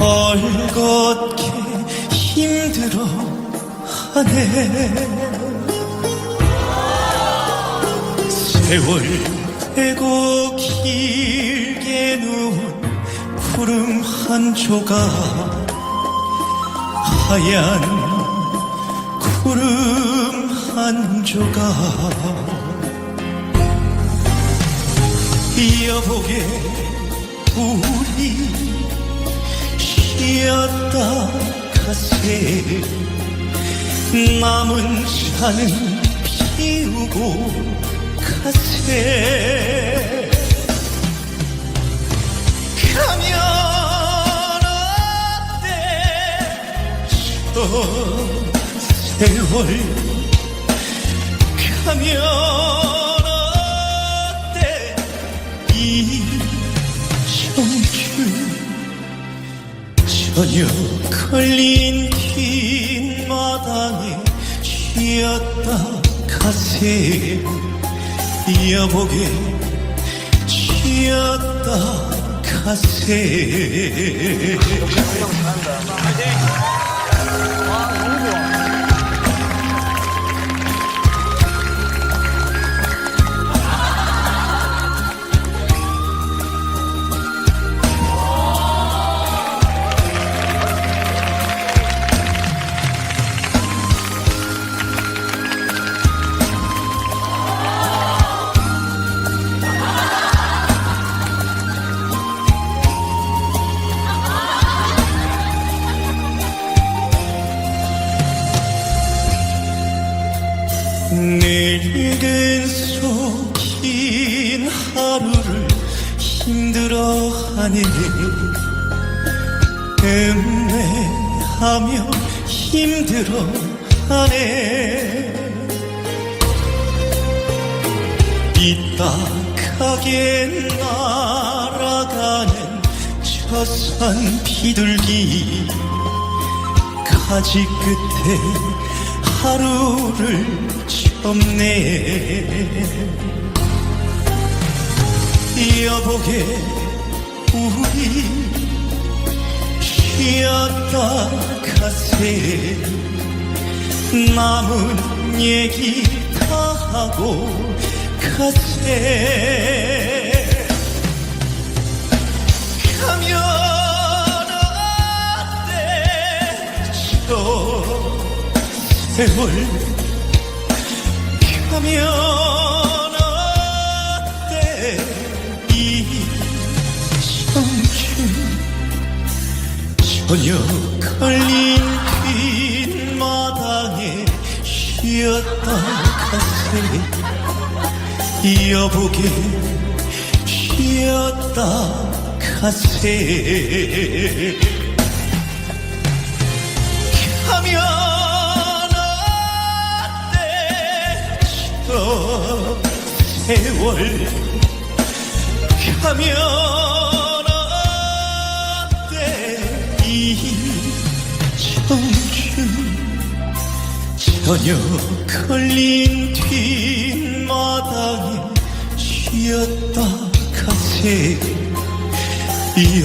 벌겋게 힘들어 하네. 세월 빼고 길게 누운 구름 한 조각 하얀 구름 한 조각. 이어보게 우리 쉬었다. 가세. 남은 산은 피우고 가세. 가면 어때? 저 세월 가면 어때? 이 저녁 걸린 긴 마당에 쉬었다 가세 여보게 쉬었다 가세 하네 음매하며 힘들어하네. 삐딱하게 날아가는 저산 비둘기. 가지 끝에 하루를 접네. 여보게 우리 쉬었다 가세. 남은 얘기 다 하고 가세. 가면 어때 저 세월 가면 걸린 긴 마당에 쉬었다 가세 여보게 쉬었다 가세 가면 어때? 저 세월. 가면 저녁 걸린 뒷마당에 쉬었다 가세.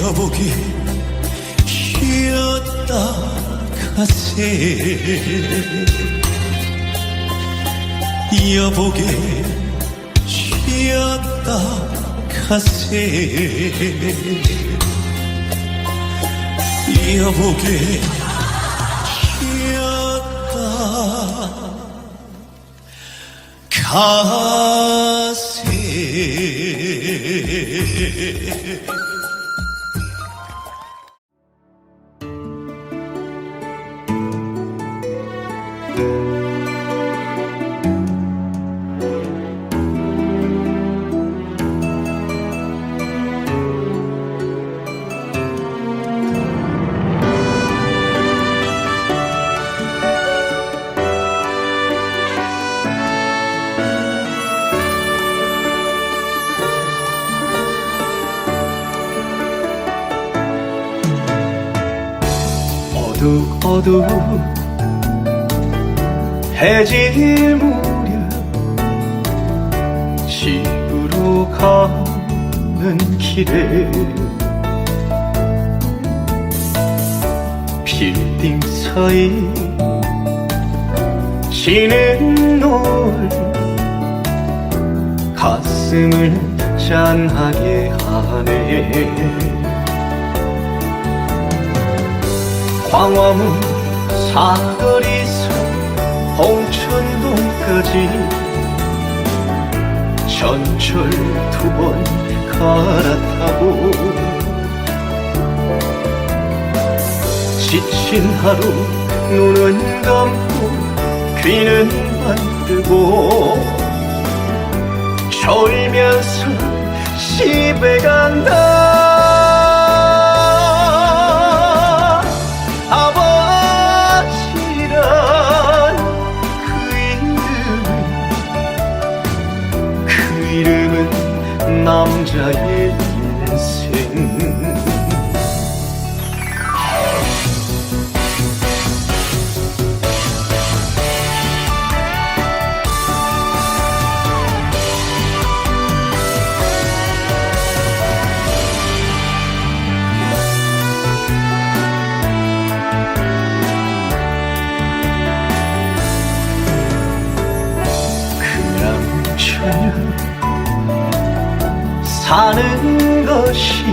여보게 쉬었다 가세. 여보게 쉬었다 가세. 여보게 가세 툭 어두워. 해질 무렵 집으로 가는 길에 빌딩 사이 지는 널 가슴을 짠하게 하네. 광화문 사거리에서 홍천동까지. 전철 두 번 갈아타고 지친 하루 눈은 감고 귀는 만들고 졸면서 집에 간다 남 사는 것이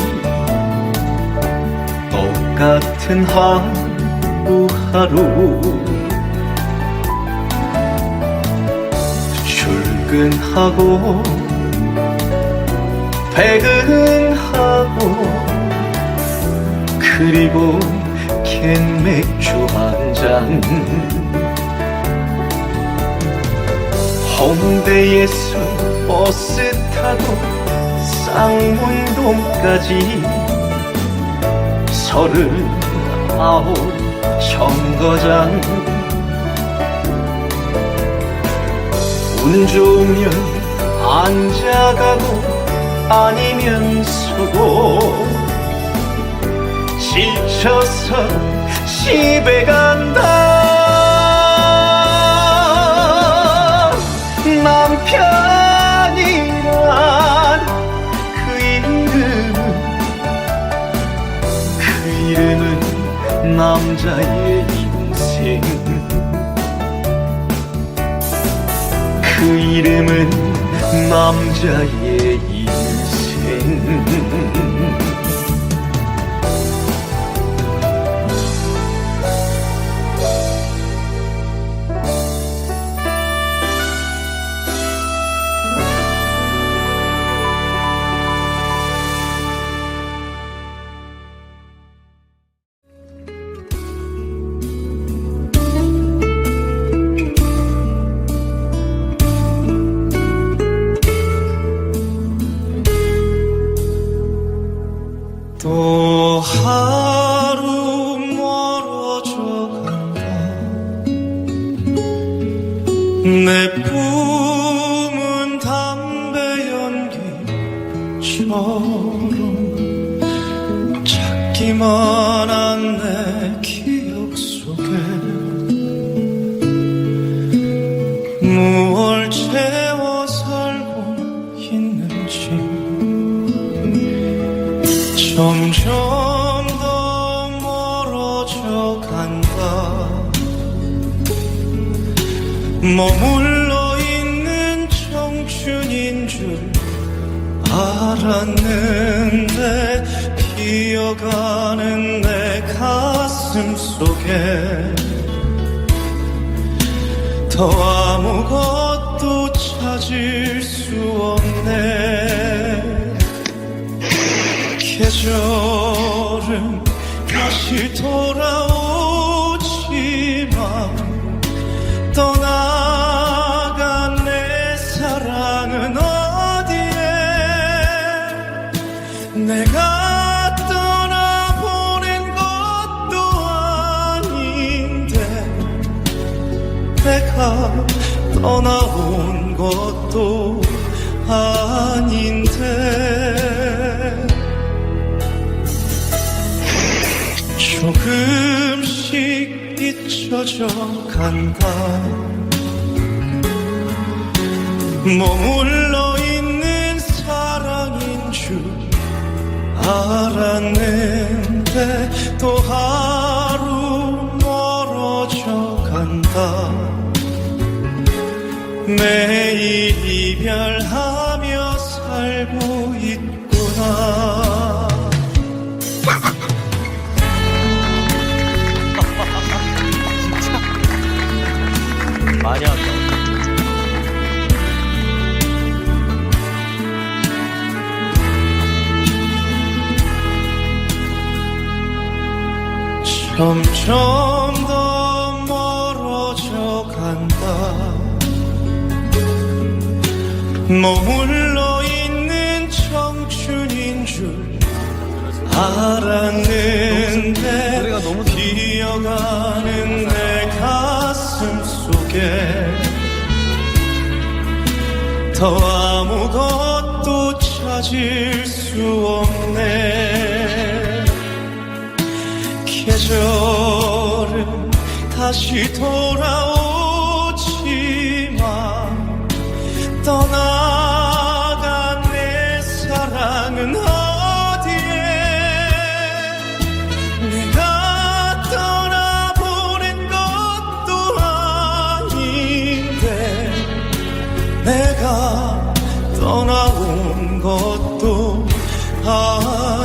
똑같은 하루하루. 출근하고 퇴근하고 그리고 캔 맥주 한 잔. 홍대에서 버스 타고 쌍문동까지 서른아홉 정거장. 운 좋으면 앉아가고 아니면 서고. 지쳐서 집에 간다. 남편 남자의 인생. 그 이름은 남자의 인생 내 품은 담배 연기처럼 찾기만 한 내 기억 속에 무얼 채워 살고 있는지 점점 머물러 있는 청춘인 줄 알았는데 비어가는 내 가슴 속에 더 아무것도 찾을 수 없네. 계절은 다시 돌아 내가 떠나온 것도 아닌데. 조금씩 잊혀져 간다. 머물러 많이 한다. 점점 더 멀어져 간다 머물러 있는 청춘인 줄 알았는 더 아무것도 찾을 수 없네. 계절은 다시 돌아오지만 떠나